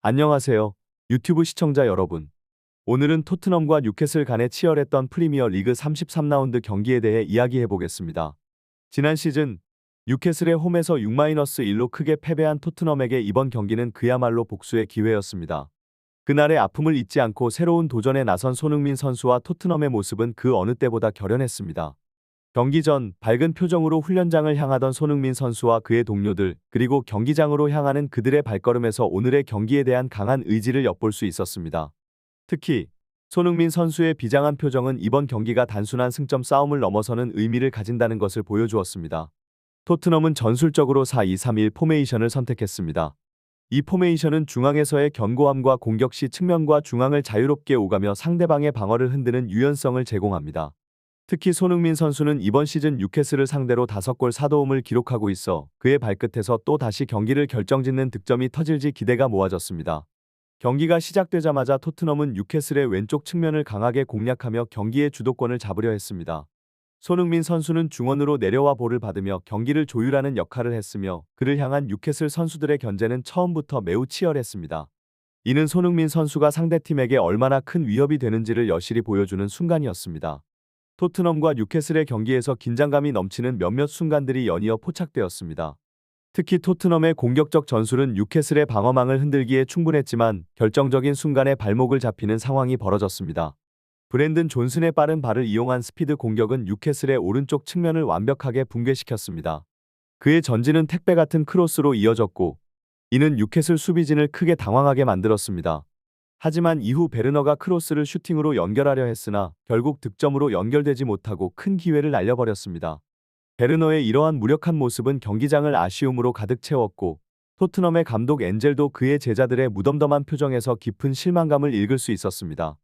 안녕하세요. 유튜브 시청자 여러분. 오늘은 토트넘과 뉴캐슬 간에 치열했던 프리미어 리그 33라운드 경기에 대해 이야기해 보겠습니다. 지난 시즌 뉴캐슬의 홈에서 6-1로 크게 패배한 토트넘에게 이번 경기는 그야말로 복수의 기회였습니다. 그날의 아픔을 잊지 않고 새로운 도전에 나선 손흥민 선수와 토트넘의 모습은 그 어느 때보다 결연했습니다. 경기 전 밝은 표정으로 훈련장을 향하던 손흥민 선수와 그의 동료들, 그리고 경기장으로 향하는 그들의 발걸음에서 오늘의 경기에 대한 강한 의지를 엿볼 수 있었습니다. 특히 손흥민 선수의 비장한 표정은 이번 경기가 단순한 승점 싸움을 넘어서는 의미를 가진다는 것을 보여주었습니다. 토트넘은 전술적으로 4-2-3-1 포메이션을 선택했습니다. 이 포메이션은 중앙에서의 견고함과 공격 시 측면과 중앙을 자유롭게 오가며 상대방의 방어를 흔드는 유연성을 제공합니다. 특히 손흥민 선수는 이번 시즌 뉴캐슬을 상대로 5골 4도움을 기록하고 있어 그의 발끝에서 또 다시 경기를 결정짓는 득점이 터질지 기대가 모아졌습니다. 경기가 시작되자마자 토트넘은 뉴캐슬의 왼쪽 측면을 강하게 공략하며 경기의 주도권을 잡으려 했습니다. 손흥민 선수는 중원으로 내려와 볼을 받으며 경기를 조율하는 역할을 했으며 그를 향한 뉴캐슬 선수들의 견제는 처음부터 매우 치열했습니다. 이는 손흥민 선수가 상대팀에게 얼마나 큰 위협이 되는지를 여실히 보여주는 순간이었습니다. 토트넘과 뉴캐슬의 경기에서 긴장감이 넘치는 몇몇 순간들이 연이어 포착되었습니다. 특히 토트넘의 공격적 전술은 뉴캐슬의 방어망을 흔들기에 충분했지만 결정적인 순간에 발목을 잡히는 상황이 벌어졌습니다. 브랜든 존슨의 빠른 발을 이용한 스피드 공격은 뉴캐슬의 오른쪽 측면을 완벽하게 붕괴시켰습니다. 그의 전진은 택배 같은 크로스로 이어졌고 이는 뉴캐슬 수비진을 크게 당황하게 만들었습니다. 하지만 이후 베르너가 크로스를 슈팅으로 연결하려 했으나 결국 득점으로 연결되지 못하고 큰 기회를 날려버렸습니다. 베르너의 이러한 무력한 모습은 경기장을 아쉬움으로 가득 채웠고 토트넘의 감독 엔젤도 그의 제자들의 무덤덤한 표정에서 깊은 실망감을 읽을 수 있었습니다.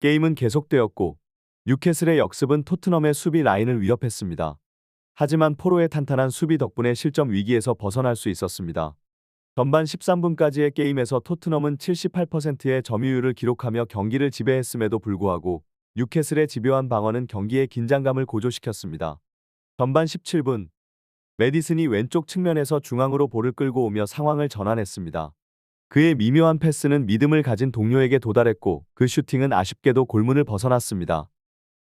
게임은 계속되었고 뉴캐슬의 역습은 토트넘의 수비 라인을 위협했습니다. 하지만 포로의 탄탄한 수비 덕분에 실점 위기에서 벗어날 수 있었습니다. 전반 13분까지의 게임에서 토트넘은 78%의 점유율을 기록하며 경기를 지배했음에도 불구하고 뉴캐슬의 집요한 방어는 경기의 긴장감을 고조시켰습니다. 전반 17분 메디슨이 왼쪽 측면에서 중앙으로 볼을 끌고 오며 상황을 전환했습니다. 그의 미묘한 패스는 믿음을 가진 동료에게 도달했고 그 슈팅은 아쉽게도 골문을 벗어났습니다.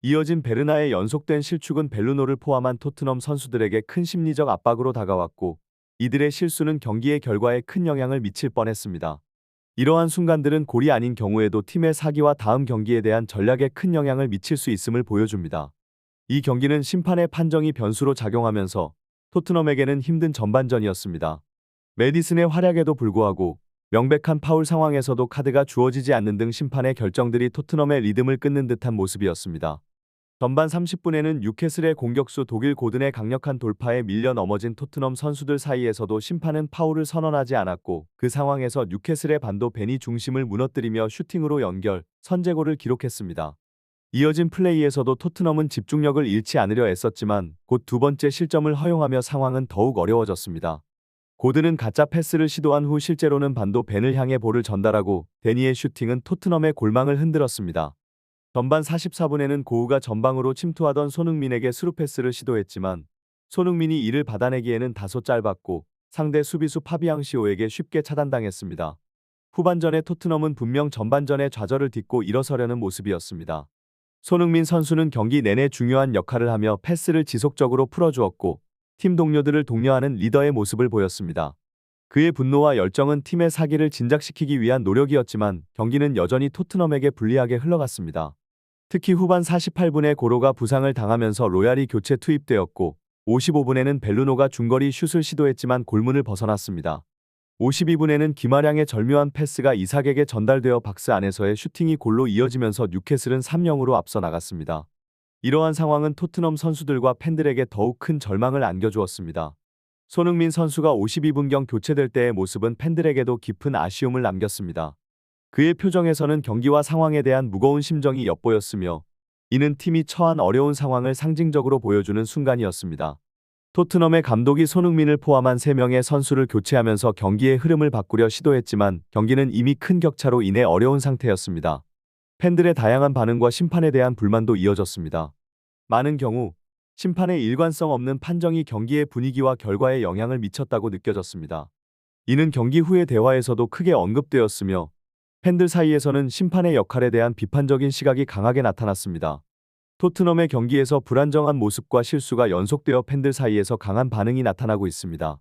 이어진 베르나의 연속된 실축은 벨루노를 포함한 토트넘 선수들에게 큰 심리적 압박으로 다가왔고 이들의 실수는 경기의 결과에 큰 영향을 미칠 뻔했습니다. 이러한 순간들은 골이 아닌 경우에도 팀의 사기와 다음 경기에 대한 전략에 큰 영향을 미칠 수 있음을 보여줍니다. 이 경기는 심판의 판정이 변수로 작용하면서 토트넘에게는 힘든 전반전이었습니다. 메디슨의 활약에도 불구하고 명백한 파울 상황에서도 카드가 주어지지 않는 등 심판의 결정들이 토트넘의 리듬을 끊는 듯한 모습이었습니다. 전반 30분에는 뉴캐슬의 공격수 독일 고든의 강력한 돌파에 밀려 넘어진 토트넘 선수들 사이에서도 심판은 파울을 선언하지 않았고 그 상황에서 뉴캐슬의 반도 베니 중심을 무너뜨리며 슈팅으로 연결, 선제골을 기록했습니다. 이어진 플레이에서도 토트넘은 집중력을 잃지 않으려 애썼지만 곧 두 번째 실점을 허용하며 상황은 더욱 어려워졌습니다. 고든은 가짜 패스를 시도한 후 실제로는 반도 벤을 향해 볼을 전달하고 데니의 슈팅은 토트넘의 골망을 흔들었습니다. 전반 44분에는 고우가 전방으로 침투하던 손흥민에게 스루 패스를 시도했지만 손흥민이 이를 받아내기에는 다소 짧았고 상대 수비수 파비앙시오에게 쉽게 차단당했습니다. 후반전에 토트넘은 분명 전반전에 좌절을 딛고 일어서려는 모습이었습니다. 손흥민 선수는 경기 내내 중요한 역할을 하며 패스를 지속적으로 풀어주었고 팀 동료들을 독려하는 리더의 모습을 보였습니다. 그의 분노와 열정은 팀의 사기를 진작시키기 위한 노력이었지만 경기는 여전히 토트넘에게 불리하게 흘러갔습니다. 특히 후반 48분에 고로가 부상을 당하면서 로얄이 교체 투입되었고 55분에는 벨루노가 중거리 슛을 시도했지만 골문을 벗어났습니다. 52분에는 김아량의 절묘한 패스가 이삭에게 전달되어 박스 안에서의 슈팅이 골로 이어지면서 뉴캐슬은 3-0으로 앞서 나갔습니다. 이러한 상황은 토트넘 선수들과 팬들에게 더욱 큰 절망을 안겨주었습니다. 손흥민 선수가 52분경 교체될 때의 모습은 팬들에게도 깊은 아쉬움을 남겼습니다. 그의 표정에서는 경기와 상황에 대한 무거운 심정이 엿보였으며 이는 팀이 처한 어려운 상황을 상징적으로 보여주는 순간이었습니다. 토트넘의 감독이 손흥민을 포함한 3명의 선수를 교체하면서 경기의 흐름을 바꾸려 시도했지만 경기는 이미 큰 격차로 인해 어려운 상태였습니다. 팬들의 다양한 반응과 심판에 대한 불만도 이어졌습니다. 많은 경우 심판의 일관성 없는 판정이 경기의 분위기와 결과에 영향을 미쳤다고 느껴졌습니다. 이는 경기 후의 대화에서도 크게 언급되었으며 팬들 사이에서는 심판의 역할에 대한 비판적인 시각이 강하게 나타났습니다. 토트넘의 경기에서 불안정한 모습과 실수가 연속되어 팬들 사이에서 강한 반응이 나타나고 있습니다.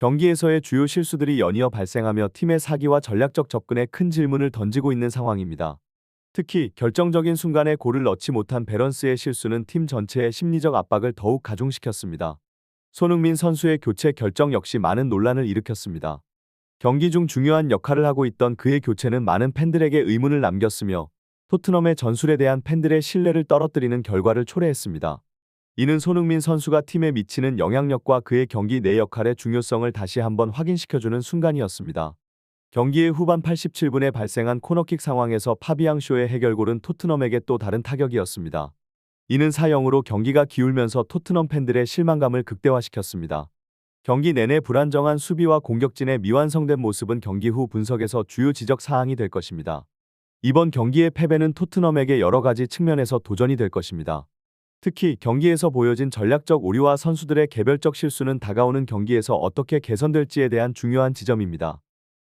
경기에서의 주요 실수들이 연이어 발생하며 팀의 사기와 전략적 접근에 큰 질문을 던지고 있는 상황입니다. 특히 결정적인 순간에 골을 넣지 못한 베런스의 실수는 팀 전체의 심리적 압박을 더욱 가중시켰습니다. 손흥민 선수의 교체 결정 역시 많은 논란을 일으켰습니다. 경기 중 중요한 역할을 하고 있던 그의 교체는 많은 팬들에게 의문을 남겼으며 토트넘의 전술에 대한 팬들의 신뢰를 떨어뜨리는 결과를 초래했습니다. 이는 손흥민 선수가 팀에 미치는 영향력과 그의 경기 내 역할의 중요성을 다시 한번 확인시켜주는 순간이었습니다. 경기의 후반 87분에 발생한 코너킥 상황에서 파비앙 쇼의 해결골은 토트넘에게 또 다른 타격이었습니다. 이는 사형으로 경기가 기울면서 토트넘 팬들의 실망감을 극대화시켰습니다. 경기 내내 불안정한 수비와 공격진의 미완성된 모습은 경기 후 분석에서 주요 지적 사항이 될 것입니다. 이번 경기의 패배는 토트넘에게 여러 가지 측면에서 도전이 될 것입니다. 특히 경기에서 보여진 전략적 오류와 선수들의 개별적 실수는 다가오는 경기에서 어떻게 개선될지에 대한 중요한 지점입니다.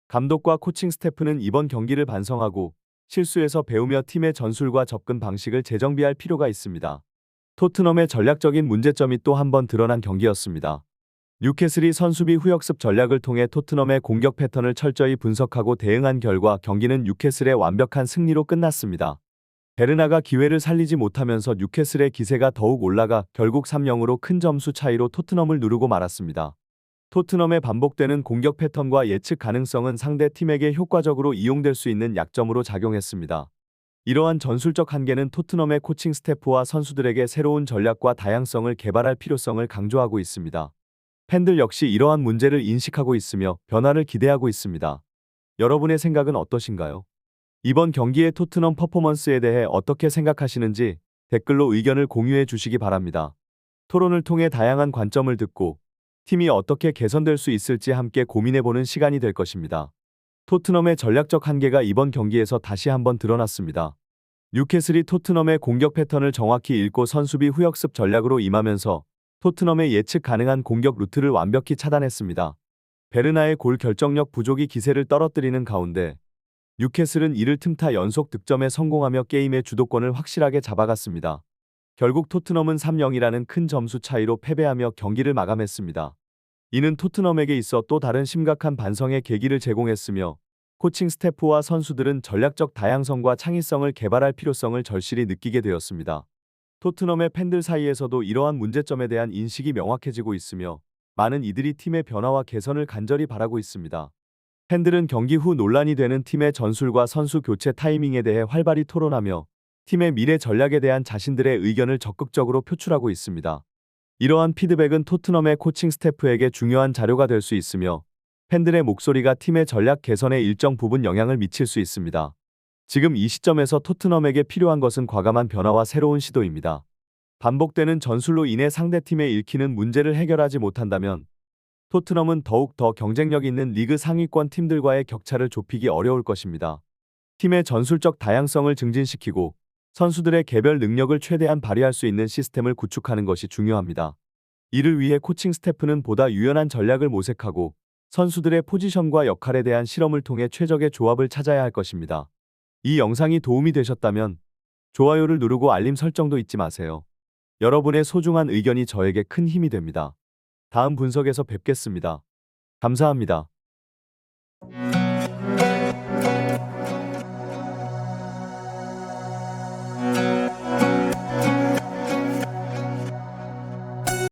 감독과 코칭 스태프는 이번 경기를 반성하고 실수에서 배우며 팀의 전술과 접근 방식을 재정비할 필요가 있습니다. 토트넘의 전략적인 문제점이 또 한 번 드러난 경기였습니다. 뉴캐슬이 선수비 후역습 전략을 통해 토트넘의 공격 패턴을 철저히 분석하고 대응한 결과 경기는 뉴캐슬의 완벽한 승리로 끝났습니다. 베르나가 기회를 살리지 못하면서 뉴캐슬의 기세가 더욱 올라가 결국 3-0으로 큰 점수 차이로 토트넘을 누르고 말았습니다. 토트넘의 반복되는 공격 패턴과 예측 가능성은 상대 팀에게 효과적으로 이용될 수 있는 약점으로 작용했습니다. 이러한 전술적 한계는 토트넘의 코칭 스태프와 선수들에게 새로운 전략과 다양성을 개발할 필요성을 강조하고 있습니다. 팬들 역시 이러한 문제를 인식하고 있으며 변화를 기대하고 있습니다. 여러분의 생각은 어떠신가요? 이번 경기의 토트넘 퍼포먼스에 대해 어떻게 생각하시는지 댓글로 의견을 공유해 주시기 바랍니다. 토론을 통해 다양한 관점을 듣고 팀이 어떻게 개선될 수 있을지 함께 고민해보는 시간이 될 것입니다. 토트넘의 전략적 한계가 이번 경기에서 다시 한번 드러났습니다. 뉴캐슬이 토트넘의 공격 패턴을 정확히 읽고 선수비 후역습 전략으로 임하면서 토트넘의 예측 가능한 공격 루트를 완벽히 차단했습니다. 베르나의 골 결정력 부족이 기세를 떨어뜨리는 가운데 뉴캐슬은 이를 틈타 연속 득점에 성공하며 게임의 주도권을 확실하게 잡아갔습니다. 결국 토트넘은 3-0이라는 큰 점수 차이로 패배하며 경기를 마감했습니다. 이는 토트넘에게 있어 또 다른 심각한 반성의 계기를 제공했으며 코칭 스태프와 선수들은 전략적 다양성과 창의성을 개발할 필요성을 절실히 느끼게 되었습니다. 토트넘의 팬들 사이에서도 이러한 문제점에 대한 인식이 명확해지고 있으며 많은 이들이 팀의 변화와 개선을 간절히 바라고 있습니다. 팬들은 경기 후 논란이 되는 팀의 전술과 선수 교체 타이밍에 대해 활발히 토론하며 팀의 미래 전략에 대한 자신들의 의견을 적극적으로 표출하고 있습니다. 이러한 피드백은 토트넘의 코칭 스태프에게 중요한 자료가 될 수 있으며 팬들의 목소리가 팀의 전략 개선에 일정 부분 영향을 미칠 수 있습니다. 지금 이 시점에서 토트넘에게 필요한 것은 과감한 변화와 새로운 시도입니다. 반복되는 전술로 인해 상대팀에 읽히는 문제를 해결하지 못한다면 토트넘은 더욱 더 경쟁력 있는 리그 상위권 팀들과의 격차를 좁히기 어려울 것입니다. 팀의 전술적 다양성을 증진시키고 선수들의 개별 능력을 최대한 발휘할 수 있는 시스템을 구축하는 것이 중요합니다. 이를 위해 코칭 스태프는 보다 유연한 전략을 모색하고 선수들의 포지션과 역할에 대한 실험을 통해 최적의 조합을 찾아야 할 것입니다. 이 영상이 도움이 되셨다면 좋아요를 누르고 알림 설정도 잊지 마세요. 여러분의 소중한 의견이 저에게 큰 힘이 됩니다. 다음 분석에서 뵙겠습니다. 감사합니다.